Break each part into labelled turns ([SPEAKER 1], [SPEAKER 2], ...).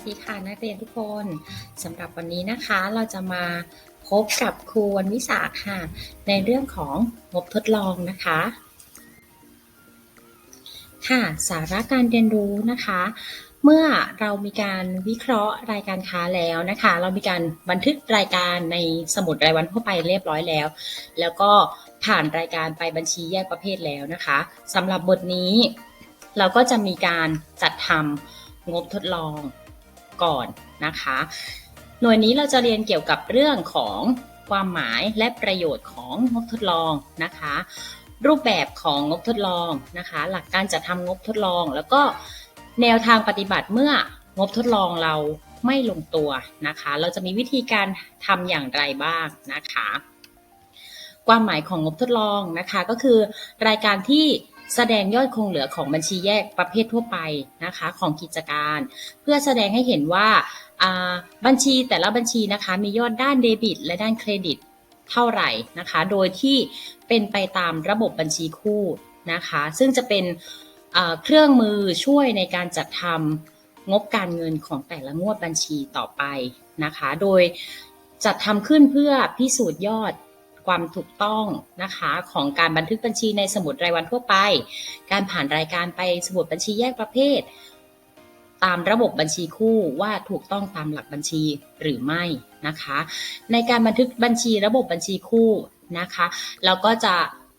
[SPEAKER 1] วัสดีค่ะนักเรียนทุกคนสำหรับวันนี้นะคะเราจะมาพบกับครูวันวิสาค่ะ ในเรื่องของงบทดลองนะคะ ค่ะสาระการเรียนรู้นะคะ เมื่อเรามีการวิเคราะห์รายการค้าแล้วนะคะ เรามีการบันทึกรายการในสมุดรายวันทั่วไปเรียบร้อยแล้ว แล้วก็ผ่านรายการไปบัญชีแยกประเภทแล้วนะคะสำหรับบทนี้ เราก็จะมีการจัดทำงบทดลอง ก่อนนะคะ หน่วยนี้เราจะเรียนเกี่ยวกับเรื่องของความหมายและประโยชน์ของงบทดลองนะคะ รูปแบบของงบทดลองนะคะ หลักการจัดทำงบทดลอง แล้วก็แนวทางปฏิบัติเมื่องบทดลองเราไม่ลงตัวนะคะ เราจะมีวิธีการทำอย่างไรบ้างนะคะ ความหมายของงบทดลองนะคะก็คือรายการที่ แสดงยอดคงเหลือของบัญชีแยกประเภททั่วไปนะคะของกิจการ เพื่อแสดงให้เห็นว่าบัญชีแต่ละบัญชีนะคะมียอดด้านเดบิต และด้านเครดิตเท่าไหร่นะคะ โดยที่เป็นไปตามระบบบัญชีคู่นะคะ ซึ่งจะเป็นเครื่องมือช่วยในการจัดทำงบการเงินของแต่ละงวดบัญชีต่อไปนะคะ โดยจัดทำขึ้นเพื่อพิสูจน์ยอด ความถูกต้องนะคะของการบันทึกบัญชีในสมุดรายวันทั่วไป การผ่านรายการไปสมุดบัญชีแยกประเภท ตามระบบบัญชีคู่ว่าถูกต้องตามหลักบัญชีหรือไม่นะคะ ในการบันทึกบัญชีระบบบัญชีคู่นะคะเราก็จะ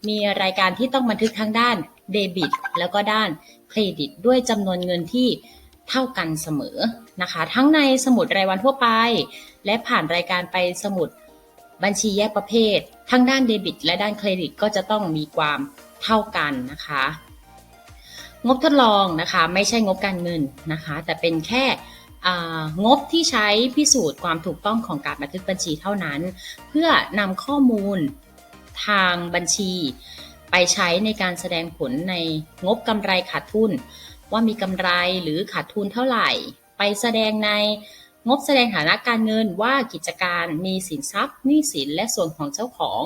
[SPEAKER 1] มีรายการที่ต้องบันทึกทั้งด้านเดบิตแล้วก็ด้านเครดิตด้วยจำนวนเงินที่เท่ากันเสมอนะคะ ทั้งในสมุดรายวันทั่วไป และผ่านรายการไปสมุด บัญชีแยกประเภท ทั้งด้านเดบิต และด้านเครดิตก็จะต้องมีความเท่ากันนะคะ งบทดลองนะคะไม่ใช่งบการเงินนะคะ แต่เป็นแค่งบที่ใช้พิสูจน์ความถูกต้องของการบันทึกบัญชีเท่านั้น เพื่อนำข้อมูลทางบัญชีไปใช้ในการแสดงผลในงบกำไรขาดทุน ว่ามีกำไรหรือขาดทุนเท่าไหร่ ไปแสดงใน งบแสดงฐานะการเงินว่ากิจการมีสินทรัพย์หนี้สินและส่วนของเจ้าของ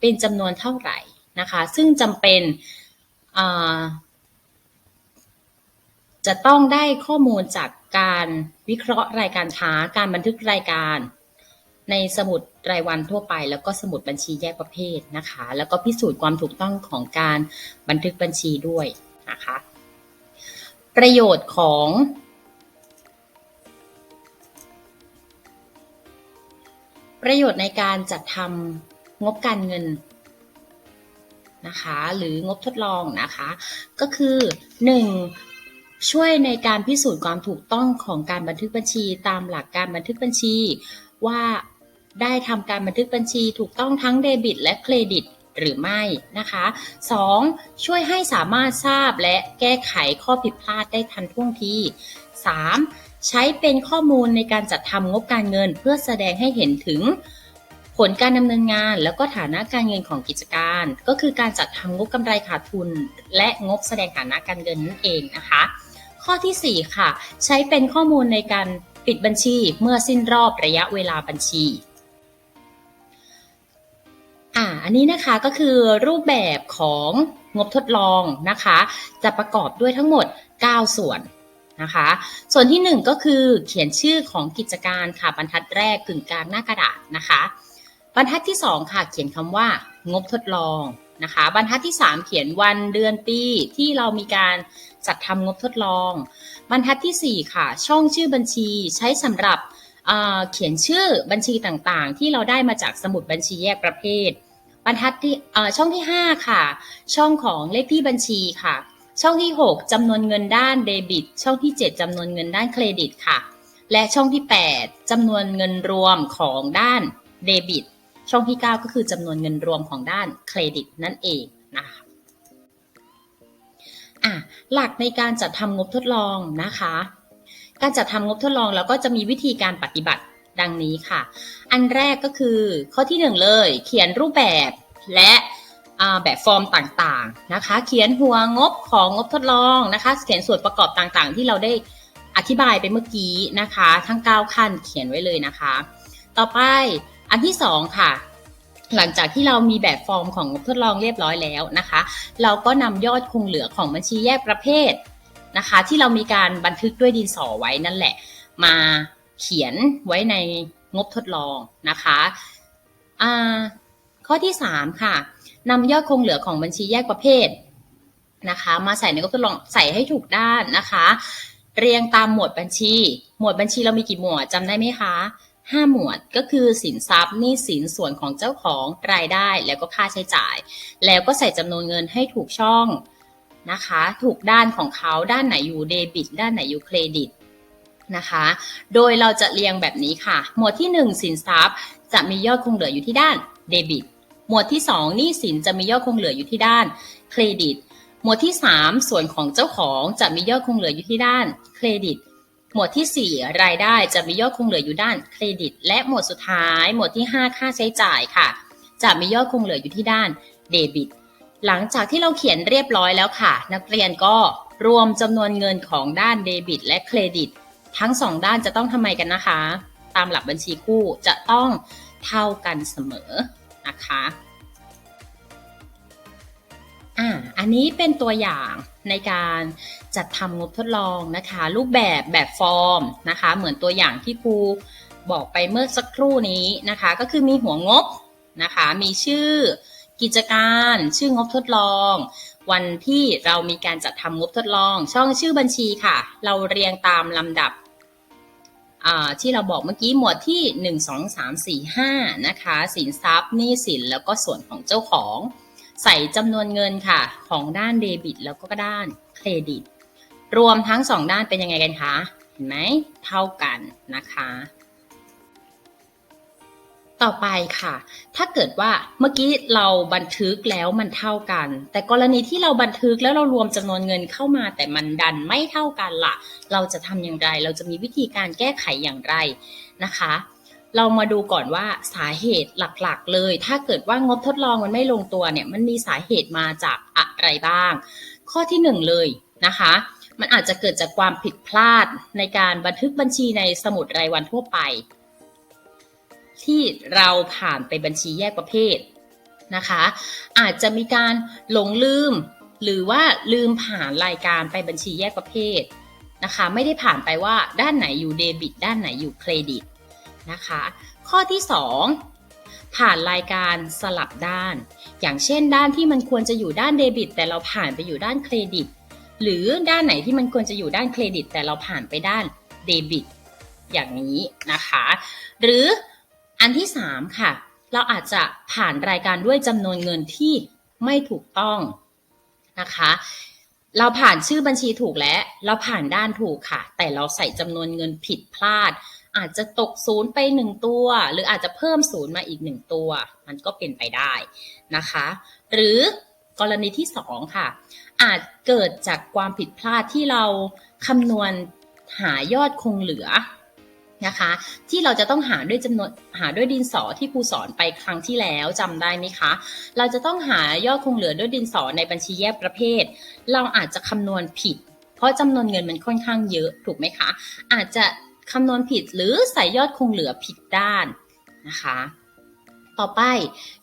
[SPEAKER 1] เป็นจำนวนเท่าไหร่นะคะ ซึ่งจำเป็นจะต้องได้ข้อมูลจากการวิเคราะห์รายการค้า การบันทึกรายการในสมุดรายวันทั่วไป แล้วก็สมุดบัญชีแยกประเภทนะคะ แล้วก็พิสูจน์ความถูกต้องของการบันทึกบัญชีด้วยนะคะ ประโยชน์ของ ประโยชน์ในการจัดทำงบการเงินนะคะหรืองบทดลองนะคะ ก็คือ 1. ช่วยในการพิสูจน์ความถูกต้องของการบันทึกบัญชี ตามหลักการบันทึกบัญชี ว่าได้ทำการบันทึกบัญชีถูกต้องทั้งเดบิต และเครดิตหรือไม่นะคะ 2. ช่วยให้สามารถทราบและแก้ไขข้อผิดพลาดได้ทันท่วงที 3. ใช้เป็นข้อมูลในการจัดทำงบการเงิน เพื่อแสดงให้เห็นถึงผลการดำเนินงาน แล้วก็ฐานะการเงินของกิจการ ก็คือการจัดทำงบกำไรขาดทุน และงบแสดงฐานะการเงินนั่นเองนะคะ ข้อที่ 4 ค่ะ ใช้เป็นข้อมูลในการปิดบัญชีเมื่อสิ้นรอบระยะเวลาบัญชีอ่าอันนี้นะคะก็คือรูปแบบของงบทดลองนะคะ จะประกอบด้วยทั้งหมด 9 ส่วน นะคะ ส่วนที่ 1 ก็คือเขียนชื่อของกิจการค่ะบรรทัดแรกกึ่งกลางหน้ากระดาษนะคะ บรรทัดที่ 2 ค่ะ เขียนคำว่างบทดลองนะคะ บรรทัดที่ 3 เขียนวันเดือนปีที่เรามีการจัดทำงบทดลอง บรรทัดที่ 4 ค่ะ ช่องชื่อบัญชีใช้สำหรับเขียนชื่อบัญชีต่างๆ ที่เราได้มาจากสมุดบัญชีแยกประเภท บรรทัดที่ช่องที่ 5 ค่ะ ช่องของเลขที่บัญชีค่ะ ช่องที่ 6จำนวนเงินด้านเดบิต ช่องที่ 7จำนวนเงินด้านเครดิตค่ะ และช่องที่ 8จำนวนเงินรวมของด้านเดบิต ช่องที่ 9 ก็คือจำนวนเงินรวมของด้านเครดิตนั่นเองนะคะอะหลักในการจัดทำงบทดลองนะคะ การจัดทำงบทดลองเราก็จะมีวิธีการปฏิบัติดังนี้ค่ะ อันแรกก็คือข้อที่ 1 เลย เขียนรูปแบบและ แบบฟอร์มต่างๆนะคะ เขียนหัวงบของงบทดลองนะคะ เขียนส่วนประกอบต่างๆ ที่เราได้อธิบายไปเมื่อกี้นะคะ ทั้ง 9 ขั้นเขียนไว้เลยนะคะ ต่อไปอันที่ 2 ค่ะ หลังจากที่เรามีแบบฟอร์มของงบทดลองเรียบร้อยแล้วนะคะ เราก็นำยอดคงเหลือของบัญชีแยกประเภทนะคะ ที่เรามีการบันทึกด้วยดินสอไว้นั่นแหละ มาเขียนไว้ในงบทดลองนะคะข้อที่ 3 ค่ะ นำยอดคงเหลือของบัญชีแยกประเภทนะคะ มาใส่ในงบทดลองใส่ให้ถูกด้านนะคะ เรียงตามหมวดบัญชี หมวดบัญชีเรามีกี่หมวดจำได้ไหมคะห้าหมวดก็คือสินทรัพย์หนี้สินส่วนของเจ้าของรายได้แล้วก็ค่าใช้จ่าย แล้วก็ใส่จำนวนเงินให้ถูกช่องนะคะ ถูกด้านของเขาด้านไหนอยู่เดบิต ด้านไหนอยู่เครดิตนะคะ โดยเราจะเรียงแบบนี้ค่ะ หมวดที่ 1 สินทรัพย์จะมียอดคงเหลืออยู่ที่ด้านเดบิต มวดที่ 2 หนี้สินจะมียอดคงเหลืออยู่ที่ด้านเครดิต หมวดที่ 3 ส่วนของเจ้าของจะมียอดคงเหลืออยู่ที่ด้านเครดิต หมวดที่ 4 รายได้จะมียอดคงเหลืออยู่ด้านเครดิต และหมวดสุดท้าย หมวดที่ 5 ค่าใช้จ่ายค่ะ จะมียอดคงเหลืออยู่ที่ด้านเดบิต หลังจากที่เราเขียนเรียบร้อยแล้วค่ะ นักเรียนก็รวมจำนวนเงินของด้านเดบิต และเครดิต ทั้งสองด้านจะต้องทำไมกันนะคะ ตามหลักบัญชีคู่จะต้องเท่ากันเสมอ นะคะอ่าอันนี้เป็นตัวอย่างในการจัดทำงบทดลองนะคะ รูปแบบแบบฟอร์มนะคะ เหมือนตัวอย่างที่ครูบอกไปเมื่อสักครู่นี้นะคะ ก็คือมีหัวงบนะคะ มีชื่อกิจการชื่องบทดลอง วันที่เรามีการจัดทำงบทดลอง ช่องชื่อบัญชีค่ะ เราเรียงตามลำดับ ที่เราบอกเมื่อกี้หมวดที่ 1 2 3 4 5นะคะสินทรัพย์หนี้สินแล้วก็ส่วนของเจ้าของ ใส่จำนวนเงินค่ะ ของด้านเดบิต แล้วก็ด้านเครดิต รวมทั้ง 2 ด้านเป็นยังไงกันคะเห็นไหมเท่ากันนะคะ ต่อไปค่ะ ถ้าเกิดว่าเมื่อกี้เราบันทึกแล้วมันเท่ากัน แต่กรณีที่เราบันทึกแล้วเรารวมจำนวนเงินเข้ามา แต่มันดันไม่เท่ากันละ่ะ เราจะทำอย่างไร เราจะมีวิธีการแก้ไขอย่างไรนะคะ เรามาดูก่อนว่าสาเหตุหลักๆ เลย ถ้าเกิดว่างบทดลองมันไม่ลงตัวเนี่ย มันมีสาเหตุมาจากอะไรบ้าง ข้อที่หนึ่งเลยนะคะมันอาจจะเกิดจากความผิดพลาดในการบันทึกบัญชีในสมุดรายวันทั่วไป ที่เราผ่านไปบัญชีแยกประเภทนะคะ อาจจะมีการหลงลืม หรือว่าลืมผ่านรายการไปบัญชีแยกประเภทนะคะ ไม่ได้ผ่านไปว่าด้านไหนอยู่เดบิต ด้านไหนอยู่เครดิตนะคะ ข้อที่ 2 ผ่านรายการสลับด้าน อย่างเช่น ด้านที่มันควรจะอยู่ด้านเดบิต แต่เราผ่านไปอยู่ด้านเครดิต หรือด้านไหนที่มันควรจะอยู่ด้านเครดิต แต่เราผ่านไปด้านเดบิต อย่างนี้นะคะ หรือ อันที่ 3 ค่ะ เราอาจจะผ่านรายการด้วยจำนวนเงินที่ไม่ถูกต้องนะคะ เราผ่านชื่อบัญชีถูกแล้ว เราผ่านด้านถูกค่ะ แต่เราใส่จำนวนเงินผิดพลาด อาจจะตกศูนย์ไปหนึ่งตัว หรืออาจจะเพิ่มศูนย์มาอีกหนึ่งตัว มันก็เป็นไปได้นะคะ หรือกรณีที่ 2 ค่ะ อาจเกิดจากความผิดพลาดที่เราคำนวณหายอดคงเหลือ นะคะ ที่เราจะต้องหาด้วยจำนวนหาด้วยดินสอที่ครูสอนไปครั้งที่แล้วจำได้ไหมคะ เราจะต้องหายอดคงเหลือด้วยดินสอในบัญชีแยกประเภท เราอาจจะคำนวณผิด เพราะจำนวนเงินมันค่อนข้างเยอะถูกไหมคะ อาจจะคำนวณผิดหรือใส่ยอดคงเหลือผิดด้านนะคะต่อไป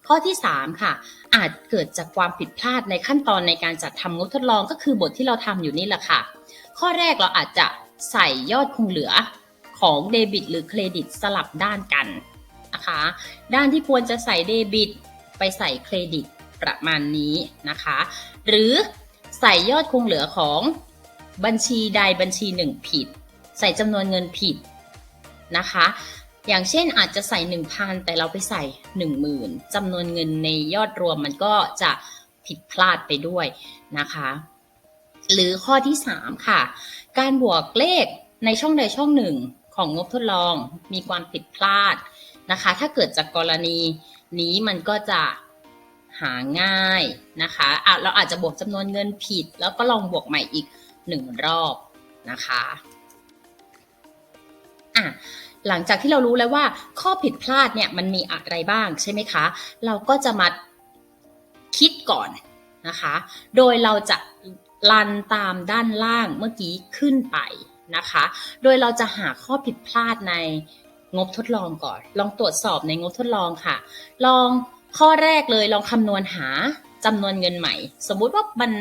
[SPEAKER 1] ข้อที่ 3 ค่ะ อาจเกิดจากความผิดพลาดในขั้นตอนในการจัดทำงบทดลองก็คือบทที่เราทำอยู่นี่แหละค่ะ ข้อแรกเราอาจจะใส่ยอดคงเหลือ ของเดบิตหรือเครดิตสลับด้านกันนะคะด้านที่ควรจะใส่เดบิตไปใส่เครดิตประมาณนี้นะคะ หรือใส่ยอดคงเหลือของบัญชีใดบัญชีหนึ่งผิด ใส่จำนวนเงินผิดนะคะ อย่างเช่นอาจจะใส่ 1,000 แต่เราไปใส่ 10,000จำนวนเงินในยอดรวมมันก็จะผิดพลาดไปด้วยนะคะ หรือข้อที่ 3 ค่ะ การบวกเลขในช่องใดช่องหนึ่ง ของงบทดลองมีความผิดพลาดนะคะ ถ้าเกิดจากกรณีนี้มันก็จะหาง่ายนะคะะเราอาจจะบวกจำนวนเงินผิด แล้วก็ลองบวกใหม่อีกหนึ่งรอบนะคะอะหลังจากที่เรารู้แล้วว่าข้อผิดพลาดเนี่ยมันมีอะไรบ้างใช่ไหมคะ เราก็จะมาคิดก่อนนะคะ โดยเราจะลันตามด้านล่างเมื่อกี้ขึ้นไป นะคะ โดยเราจะหาข้อผิดพลาดในงบทดลองก่อน ลองตรวจสอบในงบทดลองค่ะ ลองข้อแรกเลยลองคำนวณหาจำนวนเงินใหม่ สมมุติว่ามัน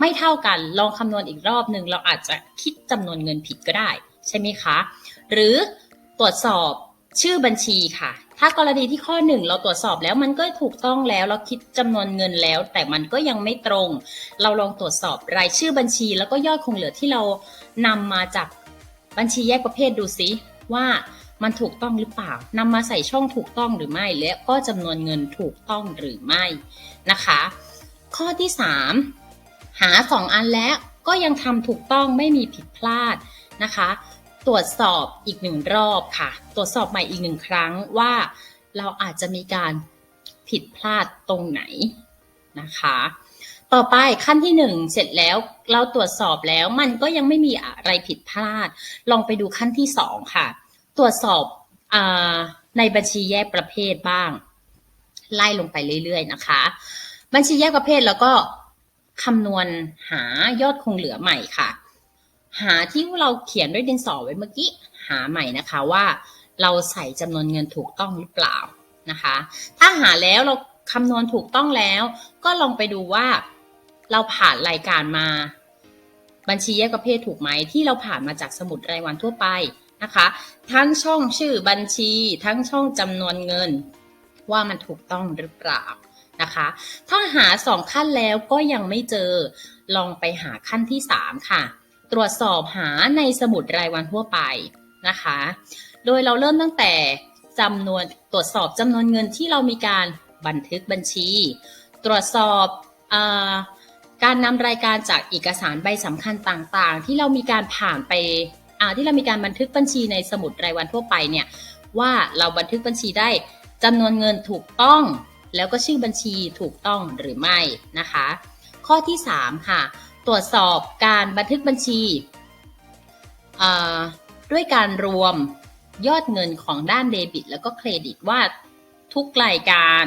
[SPEAKER 1] ไม่เท่ากัน ลองคำนวณอีกรอบหนึ่งเราอาจจะคิดจำนวนเงินผิดก็ได้ ใช่ไหมคะ หรือตรวจสอบชื่อบัญชีค่ะ ถ้ากรณีที่ข้อหนึ่งเราตรวจสอบแล้วมันก็ถูกต้องแล้วเราคิดจำนวนเงินแล้ว แต่มันก็ยังไม่ตรง เราลองตรวจสอบรายชื่อบัญชี แล้วก็ยอดคงเหลือที่เรานำมาจากบัญชีแยกประเภทดูซิว่ามันถูกต้องหรือเปล่านำมาใส่ช่องถูกต้องหรือไม่ และก็จำนวนเงินถูกต้องหรือไม่นะคะ ข้อที่ 3 หา 2 อันแล้วก็ยังทำถูกต้องไม่มีผิดพลาดนะคะ ตรวจสอบอีกหนึ่งรอบค่ะ ตรวจสอบใหม่อีกหนึ่งครั้งว่าเราอาจจะมีการผิดพลาดตรงไหนนะคะ ต่อไปขั้นที่ 1 เสร็จแล้วเราตรวจสอบแล้วมันก็ยังไม่มีอะไรผิดพลาด ลองไปดูขั้นที่ 2 ค่ะ ตรวจสอบอในบัญชีแยกประเภทบ้าง ไล่ลงไปเรื่อยๆนะคะ บัญชีแยกประเภทแล้วก็คำนวณหายอดคงเหลือใหม่ค่ะ หาที่เราเขียนด้วยดินสอไว้เมื่อกี้หาใหม่นะคะว่าเราใส่จำนวนเงินถูกต้องหรือเปล่านะคะ ถ้าหาแล้วเราคำนวณถูกต้องแล้ว ก็ลองไปดูว่าเราผ่านรายการมา บัญชีแยกประเภทถูกไหมที่เราผ่านมาจากสมุดรายวันทั่วไปนะคะ ทั้งช่องชื่อบัญชี ทั้งช่องจำนวนเงิน ว่ามันถูกต้องหรือเปล่านะคะ ถ้าหาสองขั้นแล้วก็ยังไม่เจอลองไปหาขั้นที่3ค่ะ ตรวจสอบหาในสมุดรายวันทั่วไปนะคะ โดยเราเริ่มตั้งแต่จำนวนตรวจสอบจำนวนเงินที่เรามีการบันทึกบัญชี ตรวจสอบอการนำรายการจากเอกสารใบสำคัญต่างๆ ที่เรามีการผ่านไปที่เรามีการบันทึกบัญชีในสมุดรายวันทั่วไปเนี่ยว่าเราบันทึกบัญชีได้จำนวนเงินถูกต้อง แล้วก็ชื่อบัญชีถูกต้องหรือไม่นะคะ ข้อที่ 3 ค่ะ ตรวจสอบการบันทึกบัญชี ด้วยการรวมยอดเงินของด้านเดบิต แล้วก็เครดิตว่าทุกรายการ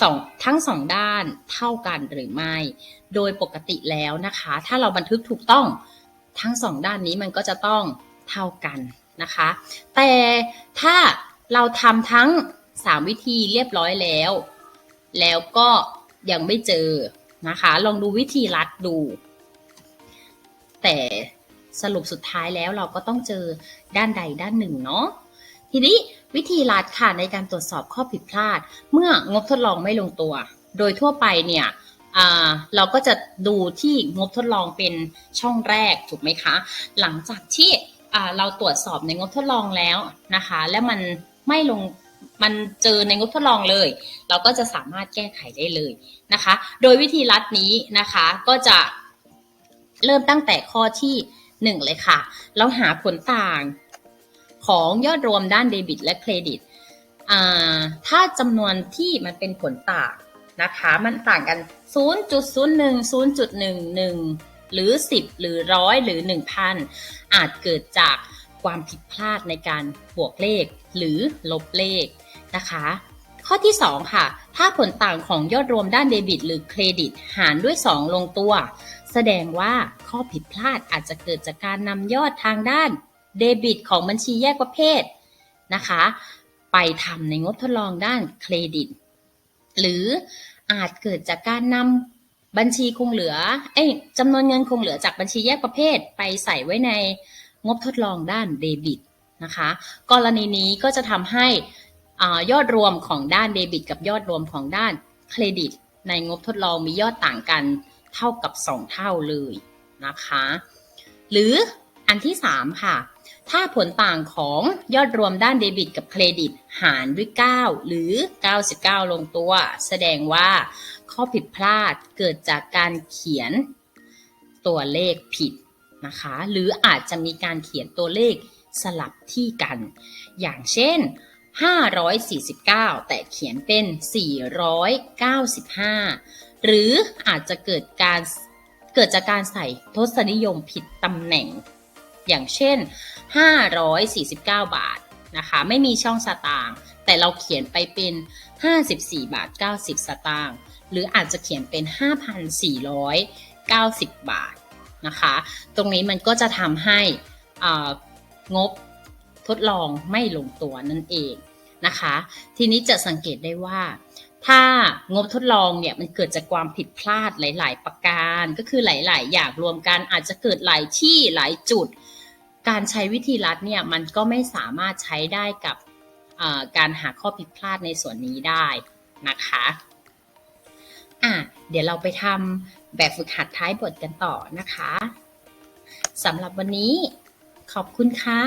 [SPEAKER 1] สองทั้งสองด้านเท่ากันหรือไม่ โดยปกติแล้วนะคะ ถ้าเราบันทึกถูกต้องทั้งสองด้านนี้มันก็จะต้องเท่ากันนะคะ แต่ถ้าเราทำทั้ง 3 วิธีเรียบร้อยแล้ว แล้วก็ยังไม่เจอ นะคะ ลองดูวิธีลัดดู แต่สรุปสุดท้ายแล้วเราก็ต้องเจอด้านใดด้านหนึ่งเนาะทีนี้วิธีลัดค่ะในการตรวจสอบข้อผิดพลาด เมื่องบทดลองไม่ลงตัว โดยทั่วไปเนี่ยเราก็จะดูที่งบทดลองเป็นช่องแรกถูกไหมคะ หลังจากที่เราตรวจสอบในงบทดลองแล้วนะคะ และมันไม่ลง มันเจอในงบทดลองเลย เราก็จะสามารถแก้ไขได้เลยนะคะ โดยวิธีลัดนี้นะคะก็จะเริ่มตั้งแต่ข้อที่ 1 เลยค่ะ เราหาผลต่างของยอดรวมด้านเดบิต และเครดิต ถ้าจำนวนที่มันเป็นผลต่างนะคะ มันต่างกัน 0.01 0.11 หรือ 10 หรือร้อยหรือ 1,000 อาจเกิดจาก ความผิดพลาดในการบวกเลข หรือลบเลขนะคะ ข้อที่ 2 ค่ะ ถ้าผลต่างของยอดรวมด้านเดบิต หรือเครดิต หารด้วย 2 ลงตัว แสดงว่าข้อผิดพลาดอาจจะเกิดจากการนำยอดทางด้านเดบิต ของบัญชีแยกประเภทนะคะ ไปทำในงบทดลองด้านเครดิต หรืออาจเกิดจากการนำบัญชีคงเหลือ เอ้จำนวนเงินคงเหลือจากบัญชีแยกประเภท ไปใส่ไว้ใน งบทดลองด้านเดบิตนะคะกรณีนี้ก็จะทำให้ยอดรวมของด้านเดบิต กับยอดรวมของด้านเครดิต ในงบทดลองมียอดต่างกันเท่ากับ 2 เท่าเลยนะคะหรืออันที่ 3 ค่ะ ถ้าผลต่างของยอดรวมด้านเดบิต กับเครดิต หารด้วย 9 หรือ 99 ลงตัว แสดงว่าข้อผิดพลาดเกิดจากการเขียนตัวเลขผิด นะคะ หรืออาจจะมีการเขียนตัวเลขสลับที่กัน อย่างเช่น 549 แต่เขียนเป็น 495 หรืออาจจะเกิดการเกิดจากการใส่ทศนิยมผิดตำแหน่ง อย่างเช่น 549 บาทนะคะ ไม่มีช่องสตางค์แต่เราเขียนไปเป็น 54 บาท 90 สตางค์หรืออาจจะเขียนเป็น 5,490 บาท นะคะ ตรงนี้มันก็จะทำให้งบทดลองไม่ลงตัวนั่นเองนะคะ ทีนี้จะสังเกตได้ว่า ถ้างบทดลองเนี่ยมันเกิดจากความผิดพลาดหลาย ๆ ประการ ก็คือหลาย ๆ อย่างรวมกันอาจจะเกิดหลายที่หลายจุด การใช้วิธีลัดเนี่ยมันก็ไม่สามารถใช้ได้กับการหาข้อผิดพลาดในส่วนนี้ได้นะคะอะเดี๋ยวเราไปทำ แบบฝึกหัดท้ายบทกันต่อนะคะสำหรับวันนี้ขอบคุณค่ะ